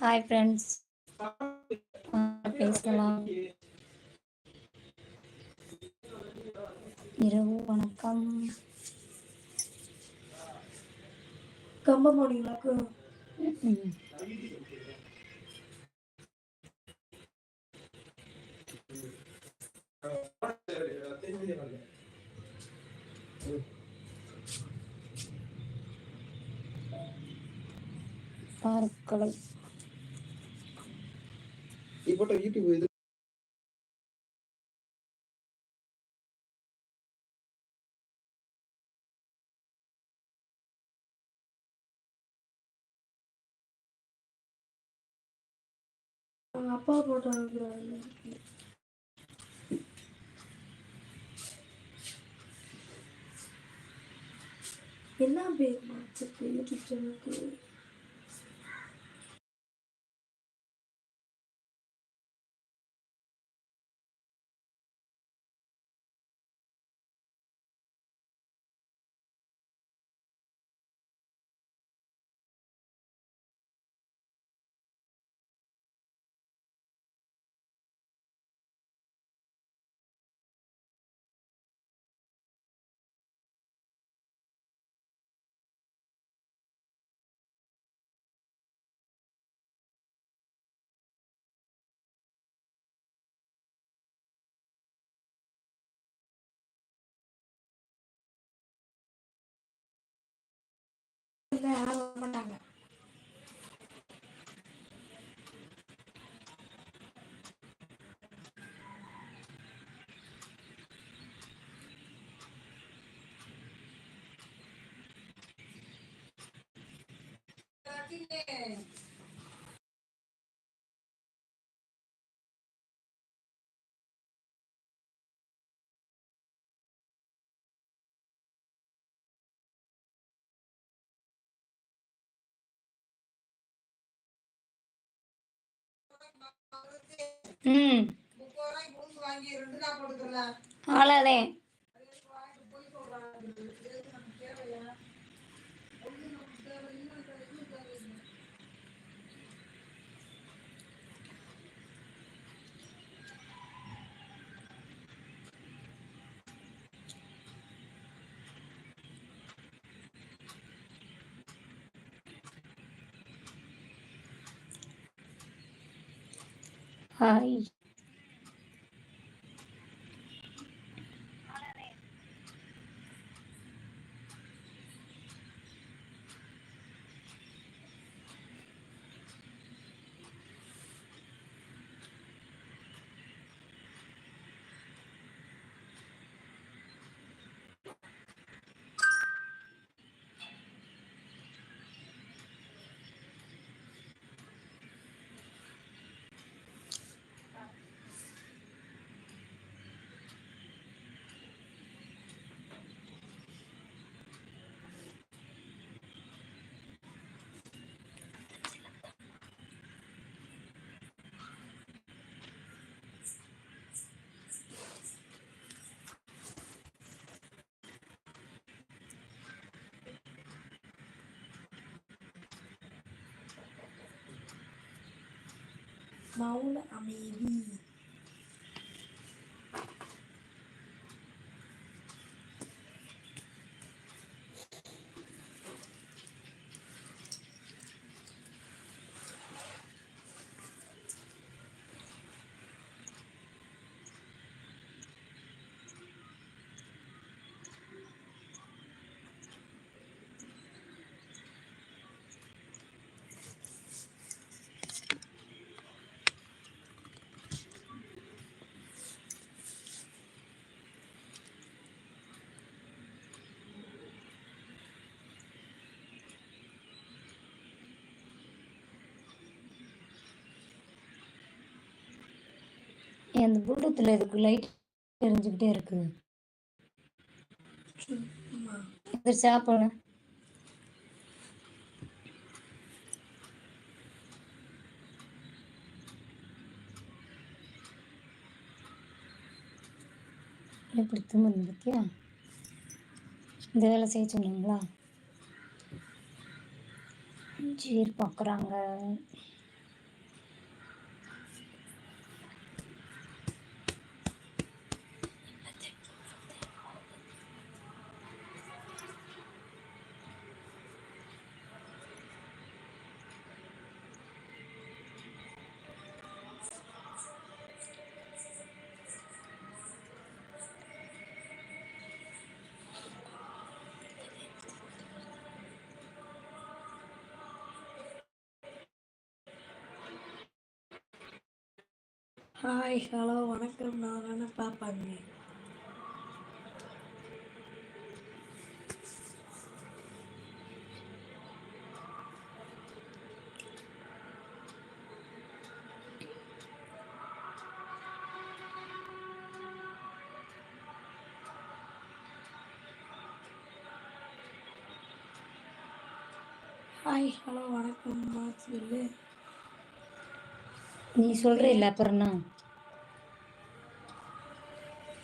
Hi friends பேசலாம். இரவு வணக்கம். கம்ப போனீங்களாக்கு பார்க்கலாம் போட்ட யூடியூப் இது அப்பா போட்டோ என்ன பேர் மாச்சு யூடியூப் சேனலுக்கு. யாரும் வர மாட்டாங்க. ம். அவ்வளோதே ஹாய் மௌன அமைதி அந்த கூட்டத்தில் இதுக்கு லைட் தெரிஞ்சுக்கிட்டே இருக்கு. இது சாப்பிடு எப்படி தும்முது பத்தியா? இந்த வேலை செய்ய சொன்னீங்களா? சரி பார்க்குறாங்க ஹாய் ஹலோ வணக்கம். நான் வேணா பாப்பாங்க ஹாய் ஹலோ வணக்கம். சொல்லு நீ சொல்கிற இல்லை அப்புறம் என்ன?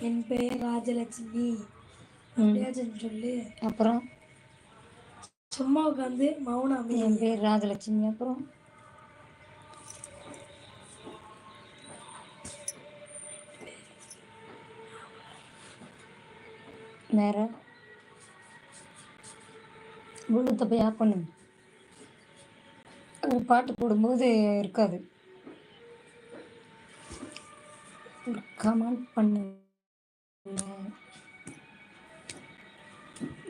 என் பெயர் ராஜலட்சுமி. அப்படியாச்சும் சொல்லு. அப்புறம்? சும்மா உட்காந்து மௌன அமைதி. என் பேர் ராஜலட்சுமி அப்புறம்? வேற? ப்ளூடூத்தை போய் ஆஃப் பண்ணு. ஒரு பாட்டு போடும்போது இருக்காது. ஒரு கமெண்ட் பண்ணு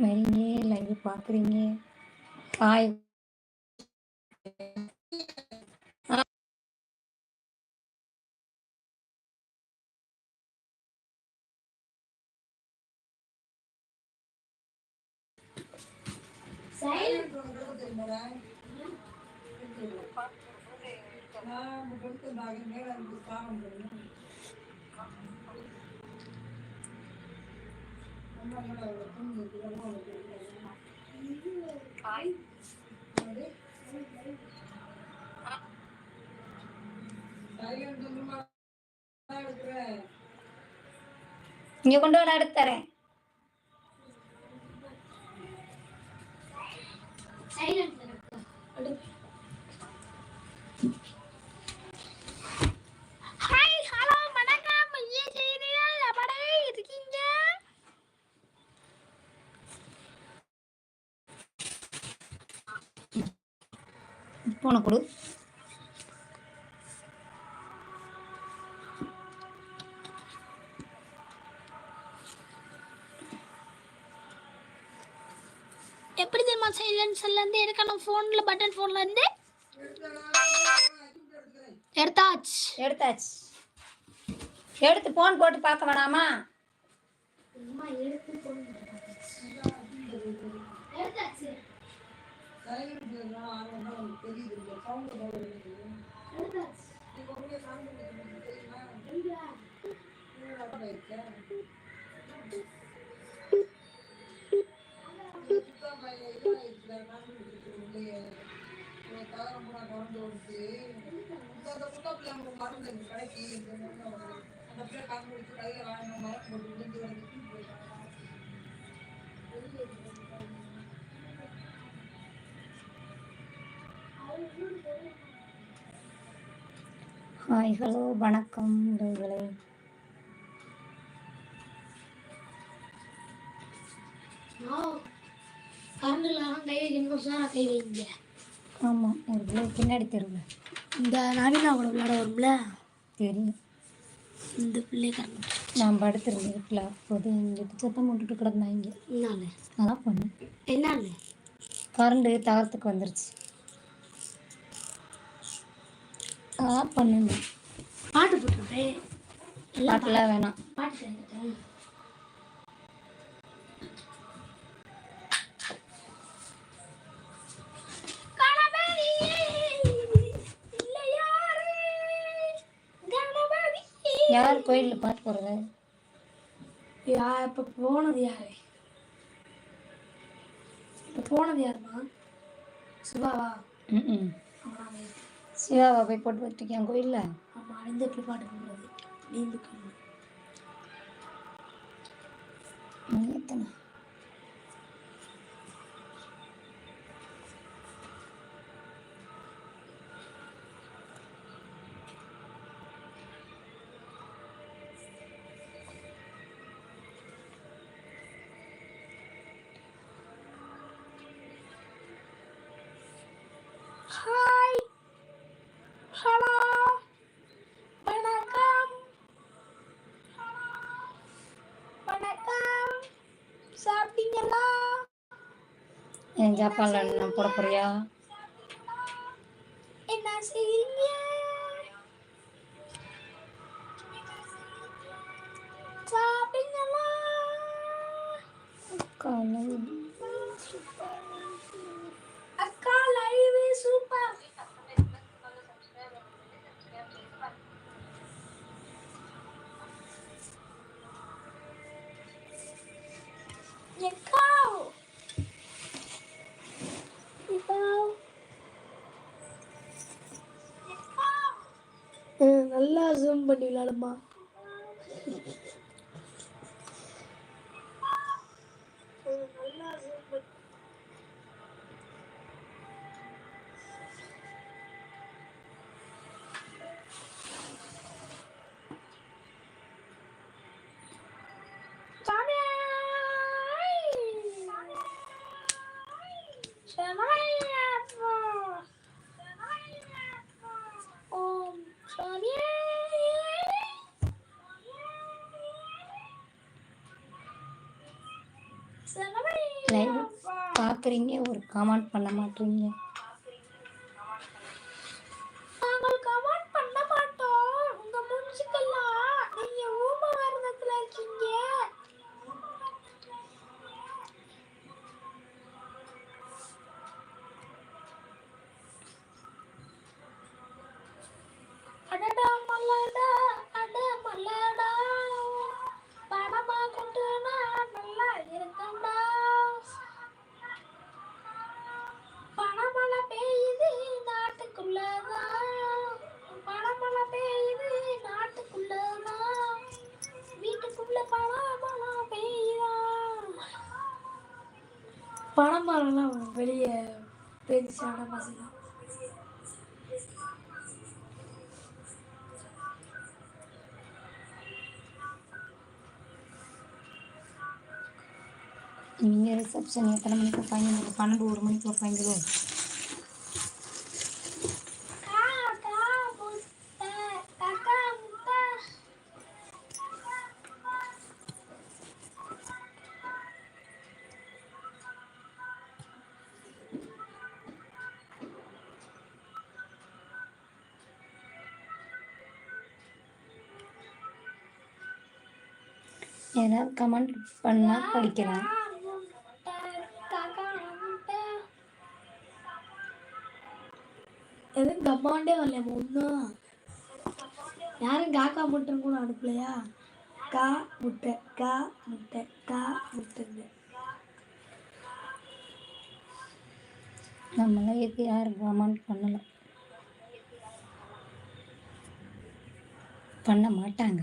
வரீங்க லைவ் பார்க்குறீங்க ஹாய் இங்க கொண்டு வர அடுத்து தரேன் ஹாய் ஹலோ வணக்கம் ஏன் செய்கிறீர்கள் அப்படியே இருக்கீங்க போன கொடு. எப்படி தெரியுமா சைலன்ஸ்ல இருந்து எடுக்கணும் ஃபோன்ல பட்டன் ஃபோன்ல இருந்து? எடுத்தாச்சு. எடுத்தாச்சு. எடுத்து போன் போட்டு பார்க்க வேணாமா? ஹாய் ஹலோ வணக்கம் உறவுகளே கரண்ட் இல்லாம கை வைக்கணும் சார் கை வைங்க. ஆமாம் ஒரு பிள்ளை பின்னாடி தெருவில். இந்த நவீனா கூட விளையாட வரும்ல? தெரியும். இந்த பிள்ளை கரண்ட் நான் படுத்துருந்தேன் வீட்டில் அப்போது எங்கிட்ட சத்தம் போட்டுட்டு கிடந்தாங்க என்னால? அதான் பண்ணேன். என்னால? கரண்டு தகரத்துக்கு வந்துருச்சு. அதான் பண்ணுங்க. பாட்டு போட்டுருப்பேன் பாட்டெல்லாம் வேணாம். பாட்டு யார் கோயிலில் பாட்டு போடுறது யா இப்ப போனது யாரு? இப்ப போனது யாருமா சிவாவா ம் அவன். சிவாவை போய் போட்டு வச்சுருக்கேன் கோயிலில் ஆமா அழிந்து பாட்டு போடுறது. நீந்து எத்தனை? ஹாய் ஹலோ வணக்கம் வணக்கம் சாப்பிட்டீங்களா என் ஜாப்பானில் நான் போட போறியா என்ன செய்றீங்க நல்லா ஜூம் பண்ணி விளாடுமா பார்க்குறீங்க? ஒரு கமெண்ட் பண்ண மாட்டீங்க. பணமரம்லாம் வெளியே பெஞ்சான பசங்க நீங்கள் ரிசப்ஷன் எத்தனை மணிக்கு வைப்பாங்க பன்னெண்டு ஒரு மணிக்கு வைப்பாங்களோ ஏதாவது கமெண்ட் பண்ணால் படிக்கலாம் எதுவும் கம்மாண்டே வரல ஒன்றும் யாரும் காக்கா முட்டை கூட அனுப்பலையா? கா முட்டை கா முட்டை கா முட்டைங்க நம்மளாம் இதுக்கு யாரும் கமெண்ட் பண்ணலை. பண்ண மாட்டாங்க.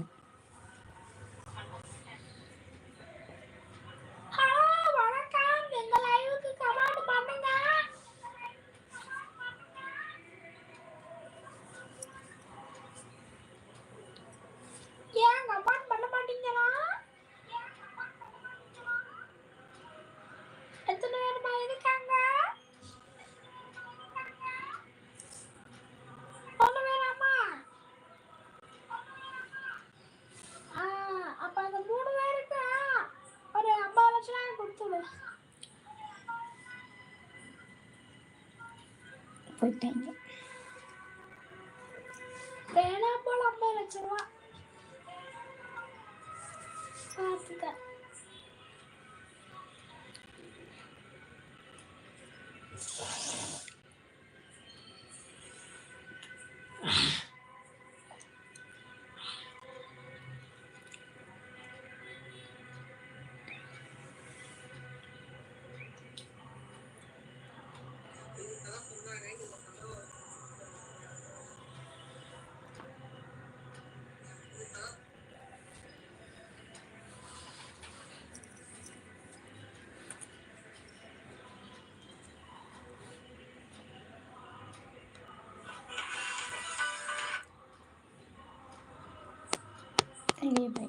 போயிட்டாங்க. வேணா போல ஐம்பது லட்சம் ரூபா. பார்த்துக்க. வெளியே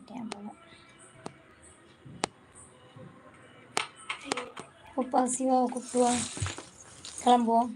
பண்ணிட்டேன் போல. உப்பா சிவாவை கூப்பிட்டுவா கிளம்புவோம்.